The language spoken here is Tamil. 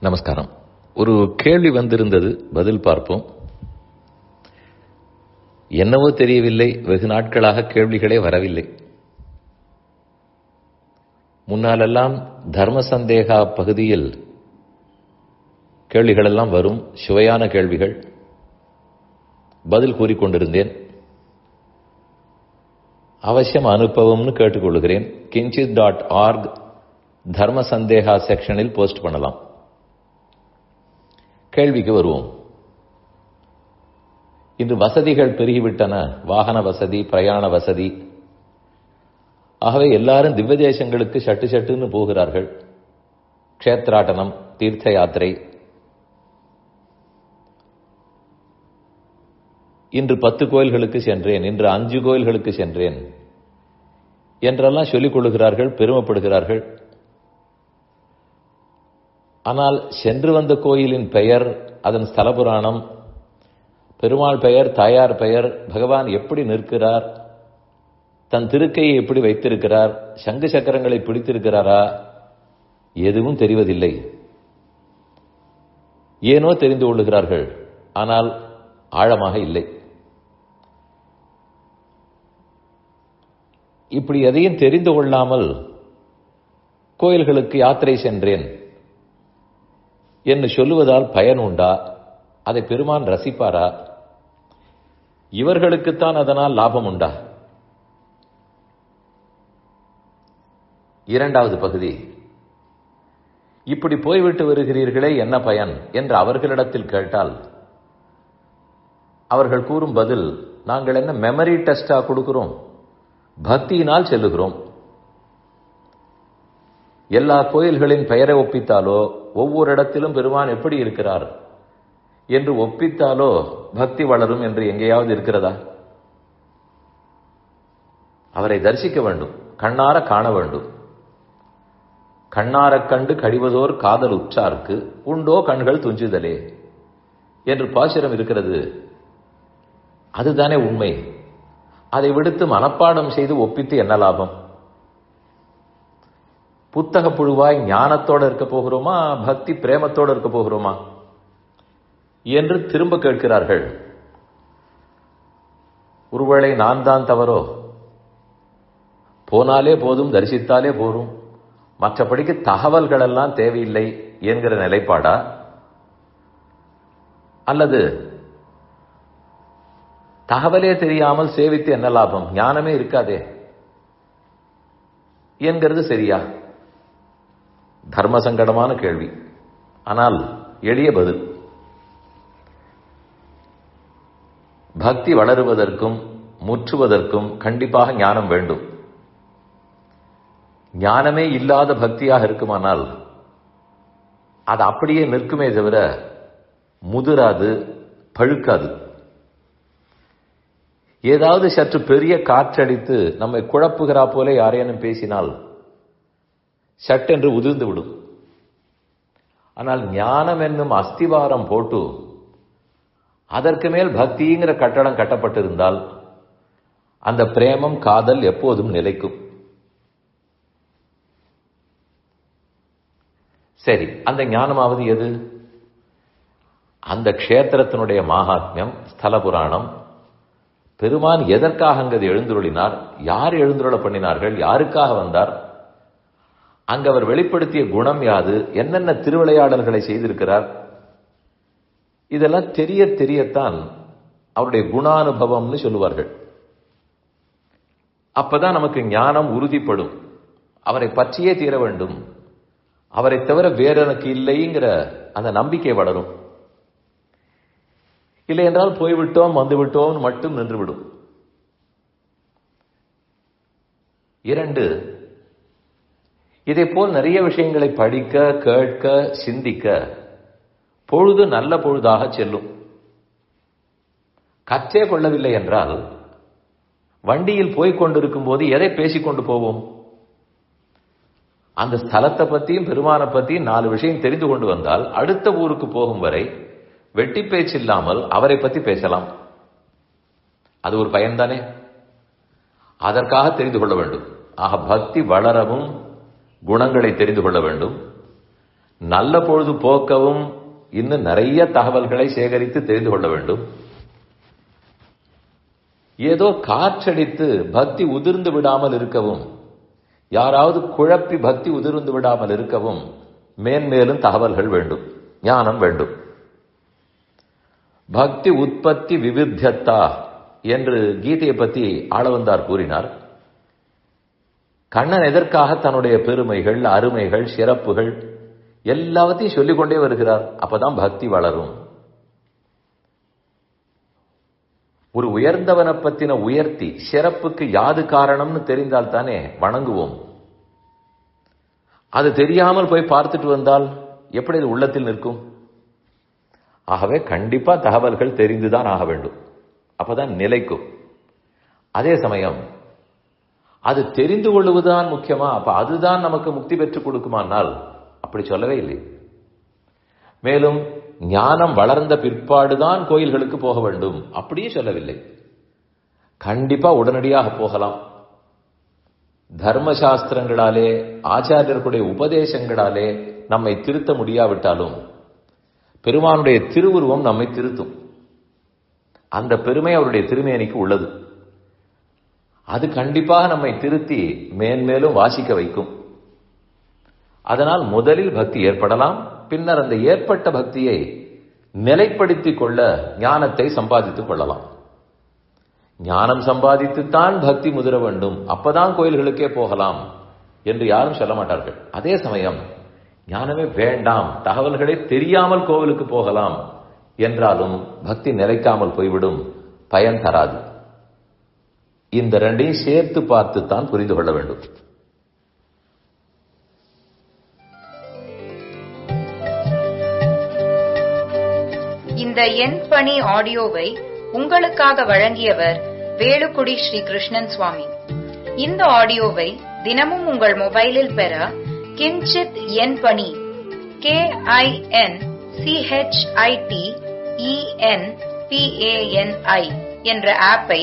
நமஸ்காரம். ஒரு கேள்வி வந்திருந்தது பதில் பார்ப்போம். என்னவோ தெரியவில்லை வெகு நாட்களாக கேள்விகளே வரவில்லை. முன்னாலெல்லாம் தர்ம சந்தேகா பகுதியில் கேள்விகளெல்லாம் வரும் சுவையான கேள்விகள். பதில் கூறிக்கொண்டிருந்தேன். அவசியம் அனுப்பவும்னு கேட்டுக்கொள்கிறேன். கிஞ்சித் டாட் ஆர்க் தர்ம சந்தேகா செக்ஷனில் போஸ்ட் பண்ணலாம். கேள்விக்கு வருவோம். இன்று வசதிகள் பெருகிவிட்டன. வாகன வசதி பிரயாண வசதி. ஆகவே எல்லாரும் திவ்ய தேசங்களுக்கு சட்டு சட்டுன்னு போகிறார்கள். க்ஷேத்ராட்டனம் தீர்த்த யாத்திரை இன்று பத்து கோயில்களுக்கு சென்றேன் இன்று அஞ்சு கோயில்களுக்கு சென்றேன் என்றெல்லாம் சொல்லிக் கொள்ளுகிறார்கள் பெருமைப்படுகிறார்கள். ஆனால் சென்று வந்த கோயிலின் பெயர் அதன் ஸ்தல புராணம் பெருமாள் பெயர் தாயார் பெயர் பகவான் எப்படி நிற்கிறார் தன் திருக்கையை எப்படி வைத்திருக்கிறார் சங்கு சக்கரங்களை பிடித்திருக்கிறாரா எதுவும் தெரிவதில்லை. ஏனோ தெரிந்து கொள்ளுகிறார்கள் ஆனால் ஆழமாக இல்லை. இப்படி எதையும் தெரிந்து கொள்ளாமல் கோயில்களுக்கு யாத்திரை சென்றேன். என்று சொல்லுவதால் பயன் உண்டா? அதை பெருமான் ரசிப்பாரா? இவர்களுக்குத்தான் அதனால் லாபம் உண்டா? இரண்டாவது பகுதி. இப்படி போய்விட்டு வருகிறீர்களே என்ன பயன்? என்று அவர்களிடத்தில் கேட்டால் அவர்கள் கூறும் பதில் நாங்கள் என்ன மெமரி டெஸ்டா கொடுக்கிறோம்? பக்தியினால் செல்லுகிறோம். எல்லா கோயில்களின் பெயரை ஒப்பித்தாலோ ஒவ்வொரு இடத்திலும் பெருமான் எப்படி இருக்கிறார்? என்று ஒப்பித்தாலோ பக்தி வளரும் என்று எங்கேயாவது இருக்கிறதா? அவரை தரிசிக்க வேண்டும் கண்ணார காண வேண்டும். கண்ணாரக் கண்டு கழிவதோர் காதல் உற்றார்க்கு உண்டோ கண்கள் துஞ்சுதலே? என்று பாசுரம் இருக்கிறது. அதுதானே உண்மை. அதை விடுத்து மனப்பாடம் செய்து ஒப்பித்து என்ன லாபம்? புத்தக புழுவாய் ஞானத்தோட இருக்க போகிறோமா? பக்தி பிரேமத்தோடு இருக்க போகிறோமா? என்று திரும்ப கேட்கிறார்கள். ஒருவேளை நான் தான் தவறோ? போனாலே போதும் தரிசித்தாலே போரும். மற்றபடிக்கு தகவல்கள் எல்லாம் தேவையில்லை என்கிற நிலைப்பாடா? அல்லது தகவலே தெரியாமல் சேவித்து என்ன லாபம்? ஞானமே இருக்காதே? என்கிறது சரியா? தர்ம சங்கடமான கேள்வி. ஆனால் எளிய பதில். பக்தி வளருவதற்கும் முற்றுவதற்கும் கண்டிப்பாக ஞானம் வேண்டும். ஞானமே இல்லாத பக்தியாக இருக்குமானால் அது அப்படியே நிற்குமே தவிர முதிராது பழுக்காது. ஏதாவது சற்று பெரிய காற்றடித்து நம்மை குழப்புகிறா போல யாரேனும் பேசினால் சட்டென்று உதிர்ந்து விடும். ஆனால் ஞானம் என்னும் அஸ்திவாரம் போட்டு அதற்கு மேல் பக்திங்கிற கட்டடம் கட்டப்பட்டிருந்தால் அந்த பிரேமம் காதல் எப்போதும் நிலைக்கும். சரி அந்த ஞானமாவது எது? அந்த க்ஷேத்திரத்தினுடைய மகாத்மியம் ஸ்தல புராணம். பெருமான் எதற்காக அங்கு எழுந்துருளினார்? யார் எழுந்துருள பண்ணினார்கள்? யாருக்காக வந்தார்? அங்கு அவர் வெளிப்படுத்திய குணம் யாது? என்னென்ன திருவிளையாடல்களை செய்திருக்கிறார்? இதெல்லாம் தெரிய தெரியத்தான் அவருடைய குணானுபவம்னு சொல்லுவார்கள். அப்பதான் நமக்கு ஞானம் உறுதிப்படும். அவரை பற்றியே தீர வேண்டும். அவரை தவிர வேற எனக்கு இல்லைங்கிற அந்த நம்பிக்கை வளரும். இல்லை என்றால் போய்விட்டோம் வந்துவிட்டோம் மட்டும் நின்றுவிடும். இரண்டு இதே போல் நிறைய விஷயங்களை படிக்க கேட்க சிந்திக்க பொழுது நல்ல பொழுதாக செல்லும். கற்றே கொள்ளவில்லை என்றால் வண்டியில் போய்க் கொண்டிருக்கும் போது எதை பேசிக்கொண்டு போவோம்? அந்த ஸ்தலத்தை பத்தியும் பெருமானை பத்தியும் நாலு விஷயம் தெரிந்து கொண்டு வந்தால் அடுத்த ஊருக்கு போகும் வரை வெட்டி பேச்சு இல்லாமல் அவரை பத்தி பேசலாம். அது ஒரு பயன்தானே? அதற்காக தெரிந்து கொள்ள வேண்டும். ஆக பக்தி வளரவும் குணங்களை தெரிந்து கொள்ள வேண்டும். நல்ல பொழுது போக்கவும் இன்னும் நிறைய தகவல்களை சேகரித்து தெரிந்து கொள்ள வேண்டும். ஏதோ காற்றடித்து பக்தி உதிர்ந்து விடாமல் இருக்கவும் யாராவது குழப்பி பக்தி உதிர்ந்து விடாமல் இருக்கவும் மேன்மேலும் தகவல்கள் வேண்டும் ஞானம் வேண்டும். பக்தி உற்பத்தி விவித்தியத்தா என்று கீதையை பற்றி ஆளவந்தார் கூறினார். கண்ணன் எதற்காக தன்னுடைய பெருமைகள் அருமைகள் சிறப்புகள் எல்லாவற்றையும் சொல்லிக்கொண்டே வருகிறார்? அப்பதான் பக்தி வளரும். ஒரு உயர்ந்தவனை பத்தின உயர்த்தி சிறப்புக்கு யாது காரணம்னு தெரிந்தால் தானே வணங்குவோம். அது தெரியாமல் போய் பார்த்துட்டு வந்தால் எப்படி அது உள்ளத்தில் நிற்கும்? ஆகவே கண்டிப்பா தகவல்கள் தெரிந்துதான் ஆக வேண்டும். அப்பதான் நிலைக்கும். அதே சமயம் அது தெரிந்து கொள்வதுதான் முக்கியமா? அப்ப அதுதான் நமக்கு முக்தி பெற்றுக் கொடுக்குமானால் அப்படி சொல்லவே இல்லை. மேலும் ஞானம் வளர்ந்த பிற்பாடுதான் கோயில்களுக்கு போக வேண்டும். அப்படியே சொல்லவில்லை. கண்டிப்பா உடனடியாக போகலாம். தர்மசாஸ்திரங்களாலே ஆச்சாரியர்களுடைய உபதேசங்களாலே நம்மை திருத்த முடியாவிட்டாலும் பெருமானுடைய திருவுருவம் நம்மை திருத்தும். அந்த பெருமை அவருடைய திருமேனிக்கு உள்ளது. அது கண்டிப்பாக நம்மை திருத்தி மேன்மேலும் வாசிக்க வைக்கும். அதனால் முதலில் பக்தி ஏற்படலாம் பின்னர் அந்த ஏற்பட்ட பக்தியை நிலைப்படுத்திக் கொள்ள ஞானத்தை சம்பாதித்துக் கொள்ளலாம். ஞானம் சம்பாதித்துத்தான் பக்தி முதிர வேண்டும். அப்பதான் கோயில்களுக்கே போகலாம் என்று யாரும் சொல்ல மாட்டார்கள். அதே சமயம் ஞானமே வேண்டாம் தகவல்களே தெரியாமல் கோவிலுக்கு போகலாம் என்றாலும் பக்தி நிலைக்காமல் போய்விடும் பயன் தராது. இந்த ரெண்டையும் சேர்த்து பார்த்துத்தான் புரிந்து கொள்ள வேண்டும். இந்த எண் பணி ஆடியோவை உங்களுக்காக வழங்கியவர் வேலுக்குடி ஸ்ரீ கிருஷ்ணன் சுவாமி. இந்த ஆடியோவை தினமும் உங்கள் மொபைலில் பெற கிஞ்சித் எண் பணி கே ஐ என் சிஹெச்ஐடி இஎன் பிஏஎன்ஐ என்ற ஆப்பை